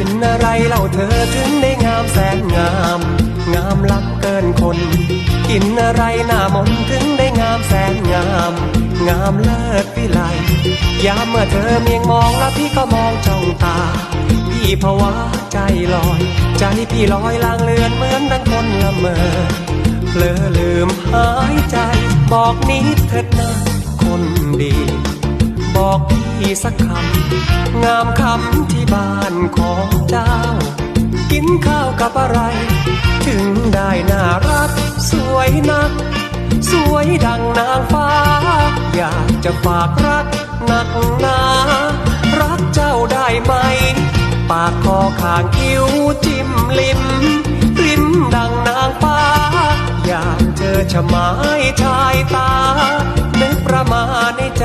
กินอะไรเล่าเธอถึงได้งามแสนงาม งามล้ำเกินคน กินอะไรหน้ามนถึงได้งามแสนงาม งามเลิศวิไลยามเมื่อเธอเมียงมองแล้วพี่ก็มองจ้องตา พี่ภาวะใจลอย ใจพี่ลอยลางเลือนเหมือนดังคนละเมอเพลอลืมหายใจ บอกนิดเถิดนะคนดี บอกพี่สักคำงามคำที่ บ้านของเจ้า กินข้าวกับอะไร ถึงได้น่ารัก สวยนัก สวยดังนางฟ้า อยากจะฝากรักหนักหนารักเจ้าได้ไหม ปากคอข้างคิ้วจิ้มลิ้มลิ้มดังนางฟ้า อยากเจอชะไม้ชายตานึกประมาณในใจ